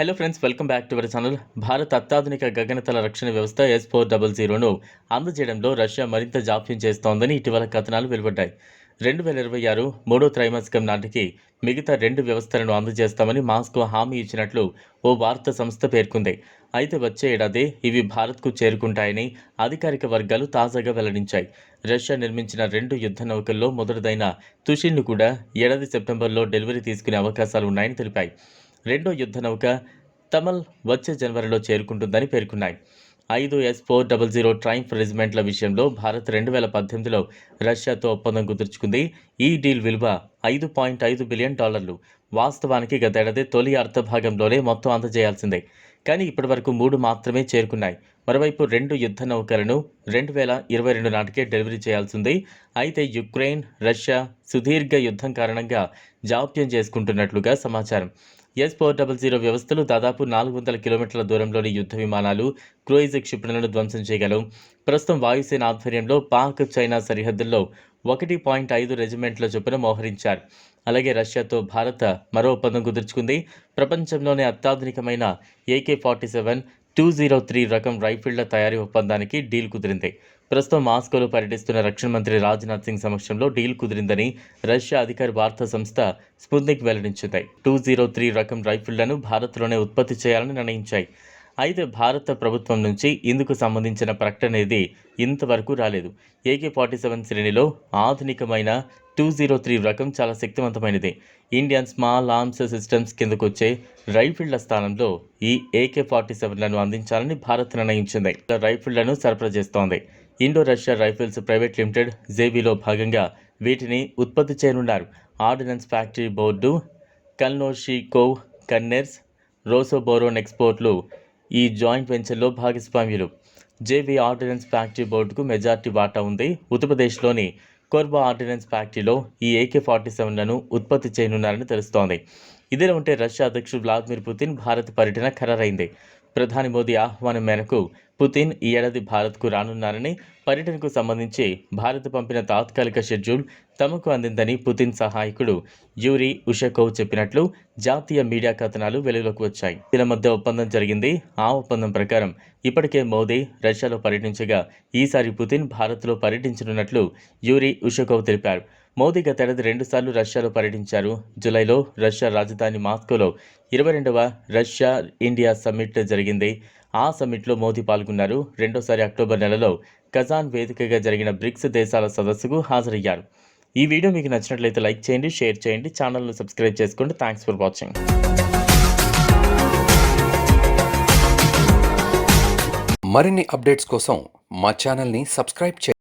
Hello friends welcome back to our channel Bharat అత్యాధునిక గగనతల రక్షణ వ్యవస్థ ఎస్ ఫోర్ డబల్ జీరోను అందజేయడంలో రష్యా మరింత జాప్యం చేస్తోందని ఇటీవల కథనాలు వెలువడ్డాయి. రెండు వేల ఇరవై ఆరు మూడో త్రైమాసికం నాటికి మిగతా రెండు వ్యవస్థలను అందజేస్తామని మాస్కో హామీ ఇచ్చినట్లు ఓ వార్తా సంస్థ పేర్కొంది. అయితే వచ్చే ఏడాది ఇవి భారత్కు చేరుకుంటాయని అధికారిక వర్గాలు తాజాగా వెల్లడించాయి. రష్యా నిర్మించిన రెండు యుద్ధ నౌకల్లో మొదటిదైన తుషిన్ను కూడా ఏడాది సెప్టెంబర్లో డెలివరీ తీసుకునే అవకాశాలు ఉన్నాయని తెలిపాయి. రెండో యుద్ధ నౌక తమల్ వచ్చే జనవరిలో చేరుకుంటుందని పేర్కొన్నాయి. ఐదు S four double zero triumph రెజిమెంట్ల విషయంలో భారత్ రెండు వేల పద్దెనిమిదిలో రష్యాతో ఒప్పందం కుదుర్చుకుంది. ఈ డీల్ విలువ ఐదు పాయింట్ ఐదు బిలియన్ డాలర్లు. వాస్తవానికి గతేడాది తొలి అర్ధభాగంలోనే మొత్తం అందజేయాల్సిందే. కానీ ఇప్పటివరకు మూడు మాత్రమే చేరుకున్నాయి. మరోవైపు రెండు యుద్ధ నౌకలను రెండు వేల ఇరవై రెండు నాటికే డెలివరీ చేయాల్సింది. అయితే యుక్రెయిన్ రష్యా సుదీర్ఘ యుద్ధం కారణంగా జాప్యం చేసుకుంటున్నట్లుగా సమాచారం. ఎస్ ఫోర్ డబల్ జీరో వ్యవస్థలు దాదాపు నాలుగు వందల కిలోమీటర్ల దూరంలోని యుద్ధ విమానాలు క్రూయిజ్ క్షిపణులను ధ్వంసం చేయగలవు. ప్రస్తుతం వాయుసేన ఆధ్వర్యంలో పాక్ చైనా సరిహద్దుల్లో ఒకటి పాయింట్ ఐదు రెజిమెంట్ల చొప్పున మోహరించారు. అలాగే రష్యాతో భారత్ మరో ఒప్పందం కుదుర్చుకుంది. ప్రపంచంలోనే అత్యాధునికమైన AK forty seven two zero three రకం రైఫిళ్ళ తయారీ ఒప్పందానికి డీల్ కుదిరింది. ప్రస్తుతం మాస్కోలో పర్యటిస్తున్న రక్షణ మంత్రి రాజ్నాథ్ సింగ్ సమక్షంలో డీల్ కుదిరిందని రష్యా అధికార వార్తా సంస్థ స్పుత్నిక్ వెల్లడించింది. టూ జీరో త్రీ రకం రైఫిళ్ళను భారత్లోనే ఉత్పత్తి చేయాలని నిర్ణయించాయి. అయితే భారత ప్రభుత్వం నుంచి ఇందుకు సంబంధించిన ప్రకటన ఇది ఇంతవరకు రాలేదు. ఏకే ఫార్టీ సెవెన్ శ్రేణిలో ఆధునికమైన టూ జీరో త్రీ రకం చాలా శక్తివంతమైనది. ఇండియన్ స్మాల్ ఆర్మ్స్ సిస్టమ్స్ కిందకు వచ్చే రైఫిళ్ళ స్థానంలో ఈ ఏకే ఫార్టీ సెవెన్లను అందించాలని భారత్ నిర్ణయించింది. రైఫిళ్ళను సరఫరా చేస్తోంది. Indo Russia rifles private limited జేబీలో భాగంగా వీటిని ఉత్పత్తి చేయనున్నారు. Ordnance factory board Kalashnikov concerns రోసోబోరోన్ ఎక్స్పోర్ట్లు ఈ జాయింట్ వెంచర్లో భాగస్వామ్యులు. జేవీ ఆర్డినెన్స్ ఫ్యాక్టరీ బోర్డుకు మెజార్టీ వాటా ఉంది. ఉత్తరప్రదేశ్లోని కోర్బా ఆర్డినెన్స్ ఫ్యాక్టరీలో ఈ ఏకే ఫార్టీ సెవెన్లను ఉత్పత్తి చేయనున్నారని తెలుస్తోంది. ఇదిలా ఉంటే రష్యా అధ్యక్షుడు వ్లాదిమిర్ పుతిన్ భారత్ పర్యటన ఖరారైంది. ప్రధాని మోదీ ఆహ్వానం మేరకు పుతిన్ ఈ ఏడాది భారత్కు రానున్నారని పర్యటనకు సంబంధించి భారత్ పంపిన తాత్కాలిక షెడ్యూల్ తమకు అందిందని పుతిన్ సహాయకుడు యూరి ఉషకోవ్ చెప్పినట్లు జాతీయ మీడియా కథనాలు వెలుగులోకి వచ్చాయి. దీని మధ్య ఒప్పందం జరిగింది. ఆ ఒప్పందం ప్రకారం ఇప్పటికే మోదీ రష్యాలో పర్యటించగా ఈసారి పుతిన్ భారత్లో పర్యటించనున్నట్లు యూరి ఉషకోవ్ తెలిపారు. మోదీ గతేడాది రెండుసార్లు రష్యాలో పర్యటించారు. జూలైలో రష్యా రాజధాని మాస్కోలో ఇరవై రెండవ రష్యా ఇండియా సమ్మిట్ జరిగింది. ఆ సమ్మిట్లో మోదీ పాల్గొన్నారు. రెండోసారి అక్టోబర్ నెలలో కజాన్ వేదికగా జరిగిన బ్రిక్స్ దేశాల సదస్సుకు హాజరయ్యారు. ఈ వీడియో మీకు నచ్చినట్లయితే లైక్ చేయండి షేర్ చేయండి ఛానల్ను సబ్స్క్రైబ్ చేసుకోండి. Thanks for watching. మరిన్ని అప్డేట్స్ కోసం మా ఛానల్ని సబ్స్క్రైబ్ చేయండి.